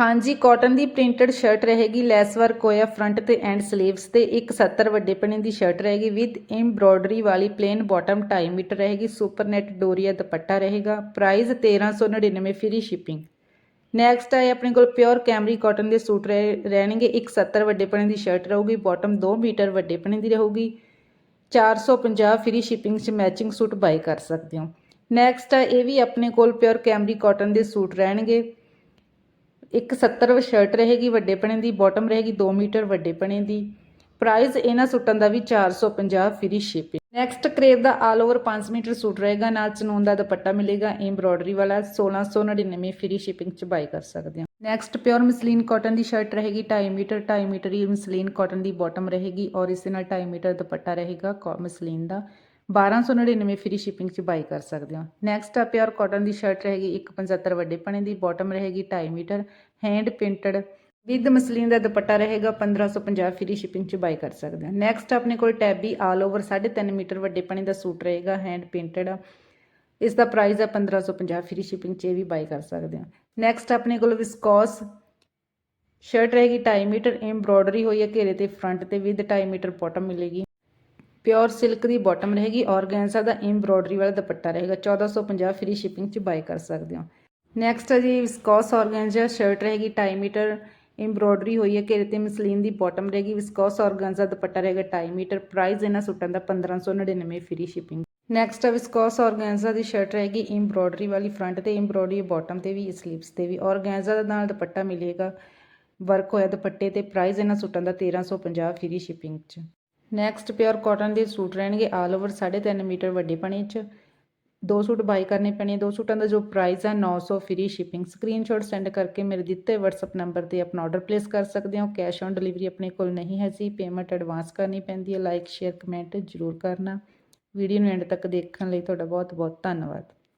ਹਾਂਜੀ, ਕਾਟਨ ਦੀ printed shirt ਰਹੇਗੀ lace work ਹੋਇਆ ਫਰੰਟ ਤੇ ਐਂਡ ਸਲੀਵਸ ਤੇ, ਇੱਕ 70 ਵੱਡੇ ਪਣੇ ਦੀ ਸ਼ਰਟ ਰਹੇਗੀ ਵਿਦ ਐਮਬ੍ਰੋਇਡਰੀ ਵਾਲੀ ਪਲੇਨ ਬਾਟਮ 2.5 ਮੀਟਰ ਰਹੇਗੀ ਸੁਪਰ ਨੈਟ ਡੋਰੀਆ ਦੁਪੱਟਾ ਰਹੇਗਾ ਪ੍ਰਾਈਸ 1399 ਫ੍ਰੀ ਸ਼ਿਪਿੰਗ ਨੈਕਸਟ ਹੈ ਆਪਣੇ ਕੋਲ ਪਿਓਰ ਕੈਮਰੀ ਕਾਟਨ ਦੇ ਸੂਟ ਰਹਿ- ਰਹਿਣਗੇ, ਇੱਕ 70 ਵੱਡੇ ਪਣੇ ਦੀ ਸ਼ਰਟ ਰਹੂਗੀ ਬਾਟਮ 2 ਮੀਟਰ ਵੱਡੇ ਪਣੇ ਦੀ ਰਹੂਗੀ। 450 ਫ੍ਰੀ ਸ਼ਿਪਿੰਗ 'ਚ ਮੈਚਿੰਗ ਸੂਟ ਬਾਈ ਕਰ ਸਕਦੇ ਹੋ। ਨੈਕਸਟ ਆ, ਇਹ ਵੀ ਆਪਣੇ ਕੋਲ ਪਿਓਰ ਕੈਮਰੀ ਕਾਟਨ ਦੇ ਸੂਟ ਰਹਿਣਗੇ। ਇੱਕ 70 ਸ਼ਰਟ ਰਹੇਗੀ, ਵੱਡੇ ਪਣੇ ਦੀ ਬਾਟਮ ਰਹੇਗੀ 2 ਮੀਟਰ ਵੱਡੇ ਪਣੇ ਦੀ। ਪ੍ਰਾਈਸ ਇਹਨਾਂ ਸੂਟਾਂ ਦਾ ਵੀ 450 ਫ੍ਰੀ ਸ਼ਿਪਿੰਗ ਨੈਕਸਟ ਕਰੇਵ ਦਾ ਆਲ ਓਵਰ 5 ਮੀਟਰ ਸੂਟ ਰਹੇਗਾ, ਨਾਲ ਚਨੂਨ ਦਾ ਦੁਪੱਟਾ ਮਿਲੇਗਾ ਐਮਬ੍ਰੋਇਡਰੀ ਵਾਲਾ 1699 ਫ੍ਰੀ ਸ਼ਿਪਿੰਗ ਚ ਬਾਈ ਕਰ ਸਕਦੇ ਹੋ। ਨੈਕਸਟ ਪਿਓਰ ਮਸਲੀਨ ਕਾਟਨ ਦੀ ਸ਼ਰਟ ਰਹੇਗੀ 2.5 ਮੀਟਰ 2.5 ਮੀਟਰ ਹੀ ਮਸਲੀਨ ਕਾਟਨ ਦੀ ਬਾਟਮ ਰਹੇਗੀ ਔਰ ਇਸ ਦੇ ਨਾਲ 2.5 ਮੀਟਰ ਦੁਪੱਟਾ ਰਹੇਗਾ ਕਾ- ਮਸਲੀਨ ਦਾ। 1299 ਫ੍ਰੀ ਸ਼ਿਪਿੰਗ ਚ ਬਾਈ ਕਰ ਸਕਦੇ ਹੋ ਨੈਕਸਟ ਆ ਪਿਓਰ ਕਾਟਨ ਦੀ ਸ਼ਰਟ ਰਹੇਗੀ 175 ਵੱਡੇ ਪਣੇ ਦੀ ਬਾਟਮ ਰਹੇਗੀ 2.5 metre hand printed with muslin ਦਾ ਦੁਪੱਟਾ ਰਹੇਗਾ 1550 ਫ੍ਰੀ ਸ਼ਿਪਿੰਗ ਚ ਬਾਈ ਕਰ ਸਕਦੇ ਹੋ ਨੈਕਸਟ ਆਪਣੇ ਕੋਲ ਟੈਬੀ ਆਲ ਓਵਰ 3.5 ਮੀਟਰ ਵੱਡੇ ਪਣੇ ਦਾ ਸੂਟ ਰਹੇਗਾ ਹੈਂਡ ਪ੍ਰਿੰਟਡ ਇਸ ਦਾ ਪ੍ਰਾਈਸ ਹੈ 1550 ਫ੍ਰੀ ਸ਼ਿਪਿੰਗ ਚ ਇਹ ਵੀ ਬਾਈ ਕਰ ਸਕਦੇ ਹੋ ਨੈਕਸਟ ਆਪਣੇ ਕੋਲ ਵਿਸਕੋਸ ਸ਼ਰਟ ਰਹੇਗੀ 2.5 ਮੀਟਰ ਐਮਬ੍ਰੋਇਡਰੀ ਹੋਈ ਹੈ ਘੇਰੇ ਤੇ ਫਰੰਟ ਤੇ ਵਿਦ 2.5 ਮੀਟਰ ਬਾਟਮ ਮਿਲੇਗੀ ਪਿਓਰ ਸਿਲਕ ਦੀ ਬਾਟਮ ਰਹੇਗੀ, ਔਰਗੈਂਜ਼ਾ ਦਾ ਐਮਬ੍ਰੋਇਡਰੀ ਵਾਲਾ ਦੁਪੱਟਾ ਰਹੇਗਾ। 1450 ਫ੍ਰੀ ਸ਼ਿਪਿੰਗ ਚ ਬਾਈ ਕਰ ਸਕਦੇ ਹੋ। ਨੈਕਸਟ ਹੈ ਜੀ ਵਿਸਕੋਸ ਔਰਗੈਂਜ਼ਾ ਸ਼ਰਟ ਰਹੇਗੀ 2.5 ਮੀਟਰ ਐਮਬ੍ਰੋਇਡਰੀ ਹੋਈ ਹੈ, ਘੇਰੇ ਤੇ ਮਸਲੀਨ ਦੀ ਬਾਟਮ ਰਹੇਗੀ। ਵਿਸਕੋਸ ਔਰਗੈਂਜ਼ਾ ਦੁਪੱਟਾ ਰਹੇਗਾ 2.5 ਮੀਟਰ। ਪ੍ਰਾਈਸ ਇਹਨਾਂ ਸੂਟਾਂ ਦਾ 1599 ਫ੍ਰੀ ਸ਼ਿਪਿੰਗ ਨੈਕਸਟ ਹੈ ਵਿਸਕੋਸ ਔਰਗੈਂਜ਼ਾ ਦੀ ਸ਼ਰਟ ਰਹੇਗੀ ਐਮਬ੍ਰੋਇਡਰੀ ਵਾਲੀ ਫਰੰਟ ਤੇ ਐਮਬ੍ਰੋਇਡਰੀ ਬਾਟਮ ਤੇ ਵੀ ਸਲੀਵਸ ਤੇ ਵੀ। ਔਰਗੈਂਜ਼ਾ ਦਾ ਨਾਲ ਦੁਪੱਟਾ ਮਿਲੇਗਾ ਵਰਕ ਹੋਇਆ ਦੁਪੱਟੇ ਤੇ। ਪ੍ਰਾਈਸ ਇਹਨਾਂ ਸੂਟਾਂ ਦਾ 1350 ਫ੍ਰੀ ਸ਼ਿਪਿੰਗ ਚ। ਨੈਕਸਟ ਪਿਓਰ ਕਾਟਨ ਦੇ ਸੂਟ ਰਹਿਣਗੇ ਆਲ ਓਵਰ 3.5 ਮੀਟਰ ਵੱਡੇ ਪਣੇ ਚ। ਦੋ ਸੂਟ ਬਾਈ ਕਰਨੇ ਪੈਣੇ, ਦੋ ਸੂਟਾਂ ਦਾ ਜੋ ਪ੍ਰਾਈਸ ਹੈ 900 ਫ੍ਰੀ ਸ਼ਿਪਿੰਗ ਸਕਰੀਨਸ਼ਾਟ ਸੈਂਡ ਕਰਕੇ ਮੇਰੇ ਦਿੱਤੇ WhatsApp ਨੰਬਰ ਤੇ ਆਪਣਾ ਆਰਡਰ ਪਲੇਸ ਕਰ ਸਕਦੇ ਹੋ। ਕੈਸ਼ ਔਨ ਡਿਲੀਵਰੀ ਆਪਣੇ ਕੋਲ ਨਹੀਂ ਹੈ ਜੀ ਪੇਮੈਂਟ ਐਡਵਾਂਸ ਕਰਨੀ ਪੈਂਦੀ ਹੈ। ਲਾਈਕ ਸ਼ੇਅਰ ਕਮੈਂਟ ਜ਼ਰੂਰ ਕਰਨਾ। ਵੀਡੀਓ ਨੂੰ ਐਂਡ ਤੱਕ ਦੇਖਣ ਲਈ ਤੁਹਾਡਾ ਬਹੁਤ ਬਹੁਤ ਧੰਨਵਾਦ।